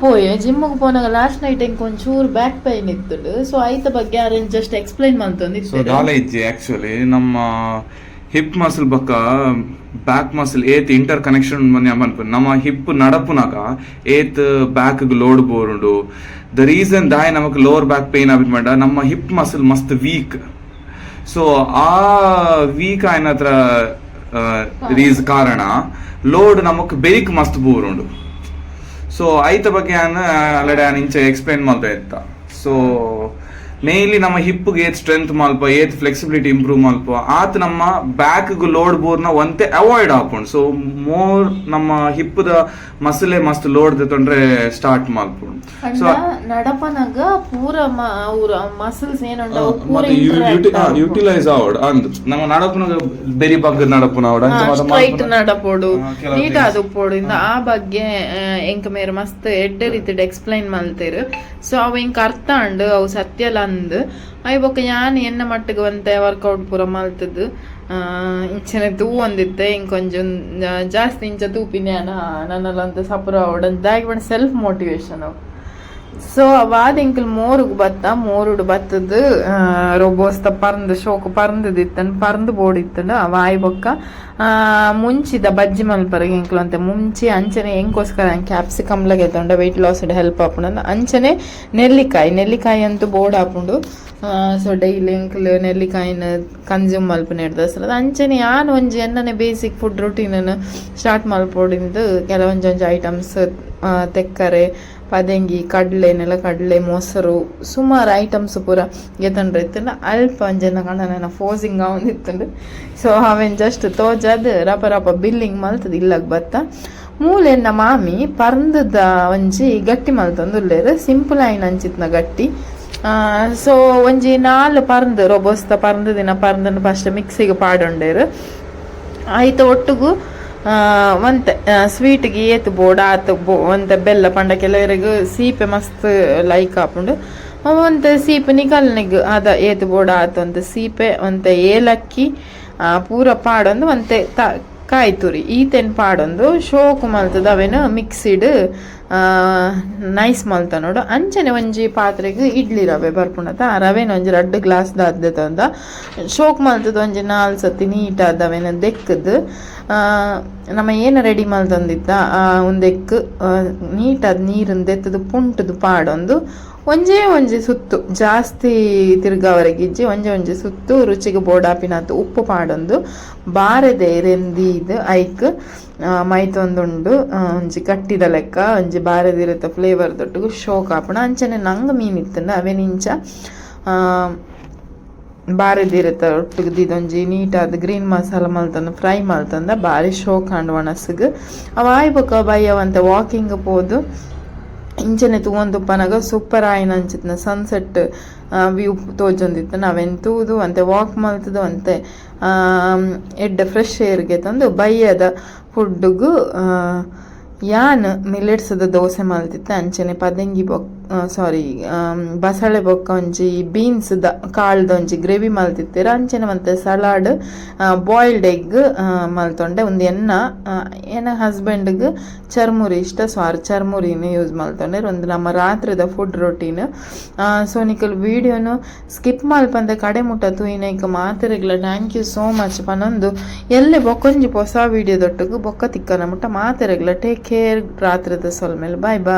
ಪೋಯೆ ಜಿಮ್ಮಿಗೆ ಪೋನಾಗ last night ಹೆಂಗೆ ಒಂಚೂರು ಬ್ಯಾಕ್ ಪೈನ್ ಇತ್ತು ಸೊ ಐತ ಬಗ್ಗೆ ಅರೇಂಜ್ ಜಸ್ಟ್ ಎಕ್ಸ್ಪ್ಲೈನ್ ಸೊ ಮಾಡ್ತಂದಿತ್ತು ದಾಲೆ ಇಜ್ಜಿ ಆಕ್ಚುಲಿ ನಮ್ಮ ಹಿಪ್ ಮಸಲ್ ಬಕ್ಕ ಬ್ಯಾಕ್ ಮಸಲ್ ಏತ್ ಇಂಟರ್ ಕನೆಕ್ಷನ್ ಮನೆ ಅನ್ಪು ನಮ್ಮ ಹಿಪ್ ನಡಪುನಾಗ ಏತ್ ಬ್ಯಾಕ್ ಲೋಡ್ ಬೋರುಂಡು ದ ರೀಸನ್ ದಾಯ್ ನಮಕ್ ಲೋವರ್ ಬ್ಯಾಕ್ ಪೇನ್ ಆಗಿ ಮಾಡ ನಮ್ಮ ಹಿಪ್ ಮಸಲ್ ಮಸ್ತ್ ವೀಕ್ ಸೊ ಆ ವೀಕ್ ಆಯ್ನ ಹತ್ರ ರೀಸ್ ಕಾರಣ ಲೋಡ್ ನಮಕ್ ಬೇಕ್ ಮಸ್ತ್ ಬೋರುಂಡು ಸೊ ಐತ ಬಗ್ಗೆ ಆಲ್ರೆಡಿ ನಾನು ಇಂಚೆ ಎಕ್ಸ್ಪ್ಲೇನ್ ಮಾಡ್ತಾ ಇತ್ತ ಸೊ ಮೇನ್ಲಿ ನಮ್ಮ ಹಿಪ್ಗೆ ಏತ್ ಸ್ಟ್ರೆಂತ್ ಮಾಲ್ಪ ಏತ್ ಫ್ಲೆಕ್ಸಿಬಿಲಿಟಿ ಇಂಪ್ರೂವ್ ಮಲ್ಪ ಆತ ನಮ್ಮ ಬ್ಯಾಕ್ ಲೋಡ್ ಬೋರ್ನ ಒಂತೆ ಅವಾಯ್ಡ್ ಹಾಕೊಂಡು ಸೊ ಮೋರ್ ನಮ್ಮ ಹಿಪ್ ದ ಮಸಲೆ ಮಸ್ತ್ ಲೋಡ್ ತೊಂದ್ರೆ ಸ್ಟಾರ್ಟ್ ಮಾಡ್ಕೊಂಡು ಸೊ ನಡಪನಾಗ ಪೂರ ಅವ್ರ ಮಸಲ್ಸ್ ಏನ್ ಅವು ಪೂರ ಮತ್ತೆ ಯುಟಿಲೈಸ್ ಆವಡ್ ಅಂದ್ ನಮ್ಮ ನಡಪುನ ಬೆರಿ ಬಗ್ಗೆ ನಡಪನ ಮಾತ ಸ್ಟ್ರೈಟ್ ನಡಪೋಡು. Neat things. ಪೋಡು ಪೋಡಿಂದ ಆ ಬಗ್ಗೆ ಎಂಕ ಮೇರೆ ಮಸ್ತ್ ಎಡ್ಡೆ ರೀತಿ ಎಕ್ಸ್ಪ್ಲೈನ್ ಮಾಡ್ತೇರು ಸೊ ಅವು ಎಂಕ್ ಅರ್ಥ ಅಂಡ್ ಅವು ಸತ್ಯಲ ಅಂದ್ ಐ ಬೊಕ್ಕ ಯಾನ್ ಎನ್ನ ಮಟ್ಟಿಗೆ ಒಂತೆ ವರ್ಕೌಟ್ ಪೂರ ಮಲ್ತದ್ದು? ಇಂಚನೆ ತೂ ಒಂದಿತ್ತೆ ಇಂಕೊಂಚ ಜಾಸ್ತಿ ಇಂಚ ತೂಪಿನ ನನ್ನಲ್ಲಂತ ಸಪುರ ಅವಡನ್ ದಾಗಿ ಬಣ್ಣ ಸೆಲ್ಫ್ ಮೋಟಿವೇಶನ್ ಅವು. ಸೊ ಅವಾದ ಎಂಕಲ್ ಮೋರುಗ್ ಬತ್ತ, ಮೋರುಡು ಬತ್ತದ ರೊಬೋಸ್ತ ಪರ್ಂದ್, ಶೋಕು ಪರಂದದಿತ್ತನ್ ಪರಂದು ಬೋಡಿತ್ತಂಡು ಅವ ಆಯ್ ಬೊಕ್ಕ. ಮುಂಚಿದ ಬಜ್ಜಿ ಮಲ್ಪರಗೆ ಎಂಕಲು ಅಂತೆ, ಮುಂಚಿ ಅಂಚನೆ ಎಂಕೋಸ್ಕರ ಕ್ಯಾಪ್ಸಿಕಮ್ ಲಗೆ ತೊಂಡ ವೆಯ್ಟ್ ಲಾಸ್ ಹೆಲ್ಪ್ ಆಪುಂಡು ಅಂಚನೆ ನೆಲ್ಲಿಕಾಯಿ ನೆಲ್ಲಿಕಾಯಿ ಅಂತೂ ಬೋರ್ಡ್ ಆಪುಂಡು. ಸೊ ಡೈಲಿ ಎಂಕಲ್ ನೆಲ್ಲಿಕಾಯಿನ ಕನ್ಸ್ಯೂಮ್ ಮಲ್ಪನೆ ಹಿಡ್ದಸ್ರ ಅಂಚನೆ ಯಾನ್ ಒಂಜಿ ಎನ್ನನೆ ಬೇಸಿಕ್ ಫುಡ್ ರೊಟೀನನ್ನು ಸ್ಟಾರ್ಟ್ ಮಲ್ಪೊಡಿಂದು, ಕೆಲವೊಂಜೊಂಜಿ ಐಟಮ್ಸ್ ತೆಕ್ಕರೆ ಪದಂಗಿ, ಕಡಲೆ ನೆಲ ಕಡಲೆ ಮೊಸರು, ಸುಮಾರು ಐಟಮ್ಸ್ ಪೂರ ಎತ್ತಂಡ್ರೆ. ಇತ್ತಂಡ ಅಲ್ಪ ಒಂಜನ ಕಣ್ಣನ ಫೋಸಿಂಗ್ ಅವನಿತ್ತಂಡು ಸೊ ಅವೇನ್ ಜಸ್ಟ್ ತೋಜದ ರಪ ರಪ ಬಿಲ್ಲಿಂಗ್ ಮಲ್ತದ ಇಲ್ಲಗ್ ಬತ್ತ. ಮೂಲೆನ್ನ ಮಾಮಿ ಪರ್ಂದದ ಒಂಜಿ ಗಟ್ಟಿ ಮಲ್ತಂದುಲ್ಲೇರು ಸಿಂಪಲ್ ಆಯ್ನ ಅಂಚಿತ್ನ ಗಟ್ಟಿ. ಸೊ ಒಂಜಿ ನಾಲ್ ಪರ್ಂದ್ ರೊಬೋಸ್ತ ಪರ್ಂದ ದಿನ ಪರ್ಂದನ್ನು ಫಸ್ಟ್ ಮಿಕ್ಸಿಗೆ ಪಾಡೊಂಡೇರು. ಆಯ್ತು ಒಟ್ಟಿಗೂ ಒಂತೆ ಸ್ವೀಟ್ಗೆ ಏತು ಬೋಡ, ಆತು ಬೋ ಬೆಲ್ಲ ಪಂಡ ಕೆಲವರಿಗೆ ಸೀಪೆ ಮಸ್ತ್ ಲೈಕ್ ಆಪುಂಡು ಒಂತೆ ಸೀಪೆ ನಿಕಲ್ನಿಗ್ ಅದ ಏತು ಬೋಡ, ಆತು ಅಂತ ಸೀಪೆ ಒಂತೆ ಏಲಕ್ಕಿ ಪೂರ ಪಾಡೊಂದು ಒಂತೆ ತ, ಕಾಯ್ತುರಿ. ಈತೆನ್ ಪಾಡೊಂದು ಶೋಕು ಮಲ್ತದ ಅವೇನು ಮಿಕ್ಸಿಡ್ ನೈಸ್ ಮಲ್ತ ನೋಡು. ಅಂಚನೆ ಒಂಜಿ ಪಾತ್ರೆಗ್ ಇಡ್ಲಿ ರವೆ ಬರ್ಪುಣತ ಆ ರವೆನ ಒಂಜಿ ರಡ್ಡ್ ಗ್ಲಾಸ್ ದಾದ್ದೆ ತಂದ. ಶೋಕ್ ಮಲ್ತದ ಒಂಜಿ ನಾಲ್ ಸತಿ ನೀಟ್ ಆದವೇನ ದೆಕ್ಕದ್. ನಮ್ಮ ಏನು ರೆಡಿ ಮಲ್ತಂದಿತ್ತ ಒಂದೆಕ್ಕು ನೀಟಾದ ನೀರಿಂದ ಎತ್ತದು, ಪುಂಟದು ಪಾಡೊಂದು, ಒಂಜೇ ಒಂಜಿ ಸುತ್ತು, ಜಾಸ್ತಿ ತಿರ್ಗಾವರೆಗಿಜ್ಜಿ ಒಂಜೆ ಒಂಜಿ ಸುತ್ತು, ರುಚಿಗೆ ಬೋಡಾಪಿನಾತು ಉಪ್ಪು ಪಾಡೊಂದು, ಬಾರದೆ ರೆಂದಿದ್ ಐಕ್ ಮೈತೊಂದುಂಡು ಒಂಜಿ ಕಟ್ಟಿದ ಲೆಕ್ಕ, ಒಂಜಿ ಬಾರದಿರತ್ತ ಫ್ಲೇವರ್ ದೊಟ್ಟಿಗೂ ಶೋಕ್ ಹಾಪಣ ಅಂಚನೆ ನಂಗೆ ಮೀನ್ ಇತ್ತಂಡ ಅವೇನಿಂಚ ಬಾರಿದಿರತ್ತ ಇದೊಂಜಿ ನೀಟಾದ ಗ್ರೀನ್ ಮಸಾಲ ಮಲ್ತಂದು ಫ್ರೈ ಮಲ್ತಂದ ಬಾರಿ ಶೋ ಕಂಡು ಒಣಸ್ಗ್ ಅವ ಆಯ್ಬಕ ಬಯ್ಯವಂತ ವಾಕಿಂಗ್ ಪೋದು ಇಂಚನೆ ತೂವೊಂದುಪ್ಪನಾಗ ಸೂಪರ್ ಆಯ್ನ ಅಂಚಿತ್ನ ಸನ್ಸೆಟ್ ವ್ಯೂ ತೋಜೊಂದಿತ್ತು ನಾವೆನ್ ತೂದು ಅಂತೆ ವಾಕ್ ಮಲ್ತದು ಅಂತೆ. ಎಡ್ಡೆ ಫ್ರೆಶ್ ಏರ್ಗೆ ತಂದು ಬಯ್ಯದ ಫುಡ್ಡುಗು ಯಾನ್ ಮಿಲೆಟ್ಸ್ದ ದೋಸೆ ಮಲ್ತಿತ್ತೆ. ಅಂಚನೆ ಪದಂಗಿ ಬೊಕ್ ಸಾರಿ ಬಸಳೆ ಬೊಕ್ಕ ಒಂಜಿ ದ ಕಾಳ್ದ ಒಂಜಿ ಗ್ರೇವಿ ಮಲ್ತಿತ್ತೀರ ಅಂಚನೆ ಮತ್ತೆ ಸಲಾಡ್ ಬಾಯ್ಲ್ಡ್ ಎಗ್ ಮಲ್ತೊಂಡೆ, ಒಂದು ಎನ್ನ ಏನ ಹಸ್ಬೆಂಡ್ಗೆ ಚರ್ಮುರಿ ಇಷ್ಟ ಸಾರಿ ಚರ್ಮುರಿನ ಯೂಸ್ ಮಲ್ತೊಂಡೆ, ಒಂದು ನಮ್ಮ ರಾತ್ರಿದ ಫುಡ್ ರೊಟೀನ್ ಸೊ ನಿಕಲ್ ವಿಡಿಯೋನು ಸ್ಕಿಪ್ ಮಲ್ಪಂದೆ, ಕಡೆ ಮುಟ್ಟ ತೂಯಿನೈಕ ಮಾತಿರಗ್ಲ ಥ್ಯಾಂಕ್ ಯು ಸೋ ಮಚ್ ಪನೊಂದು ಎಲ್ಲೆ ಬೊಕ್ಕೊಂಜಿ ಹೊಸ ವಿಡಿಯೋದೊಟ್ಟಿಗೂ ಬೊಕ್ಕ ತಿಕ್ಕನ ಮುಟ್ಟ ಮಾತಿರಗ್ಲ ಟೇಕ್ ಕೇರ್ ರಾತ್ರಿದ ಸೊಲ್ಮೇಲೆ ಬಾಯ್ ಬಾಯ್